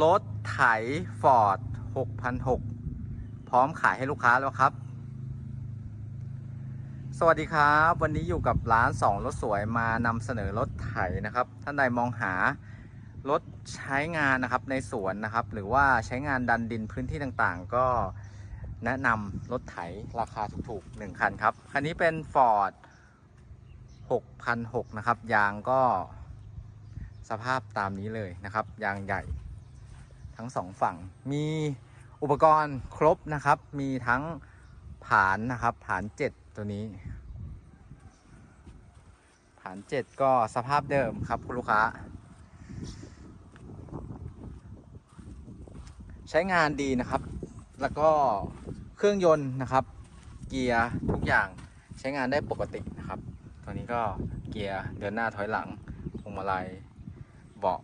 รถไถฟอร์ด6,006 พร้อมขายให้ลูกค้าแล้วครับ สวัสดีครับ วันนี้อยู่กับร้าน2รถสวยมานำเสนอรถไถนะครับ ท่านใดมองหารถใช้งานนะครับในสวนนะครับ หรือว่าใช้งานดันดินพื้นที่ต่างๆ ก็แนะนำรถไถราคาถูกๆ 1 คันครับ คันนี้เป็น Ford 6,006 นะครับ ยางก็สภาพตามนี้เลยนะครับ ยางใหญ่ ทั้งสองฝั่ง มีอุปกรณ์ครบนะครับ มีทั้งผานนะครับผานเจ็ดตัวนี้ ผานเจ็ดก็สภาพเดิมครับคุณลูกค้า ใช้งานดีนะครับ แล้วก็เครื่องยนต์นะครับ เกียร์ทุกอย่างใช้งานได้ปกตินะครับ ตัวนี้ก็เกียร์เดินหน้าถอยหลังพวงมาลัยเบาะ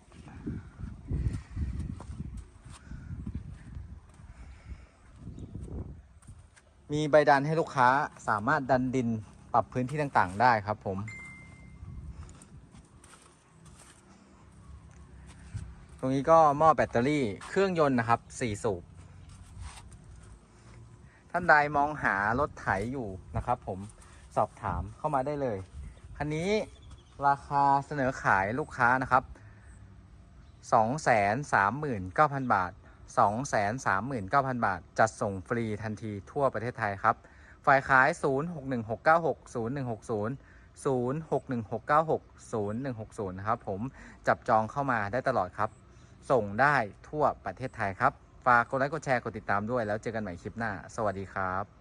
มีใบดันให้ลูกค้าสามารถดันดินปรับพื้นที่ต่างๆ ได้ครับผม ตรงนี้ก็หม้อแบตเตอรี่เครื่องยนต์นะครับ 4 สูบ ท่านใดมองหารถไถอยู่นะครับผมสอบถามเข้ามาได้เลย คันนี้ราคาเสนอขายลูกค้านะครับ 239,000 บาท 239,000 บาท จัดส่งฟรีทันทีทั่วประเทศไทยครับ ฝ่ายขาย 0616960160 0616960160 นะครับผมจับจองเข้ามาได้ตลอดครับ ส่งได้ทั่วประเทศไทยครับ ฝากกดไลค์กดแชร์กดติดตามด้วยแล้วเจอกันใหม่คลิปหน้า สวัสดีครับ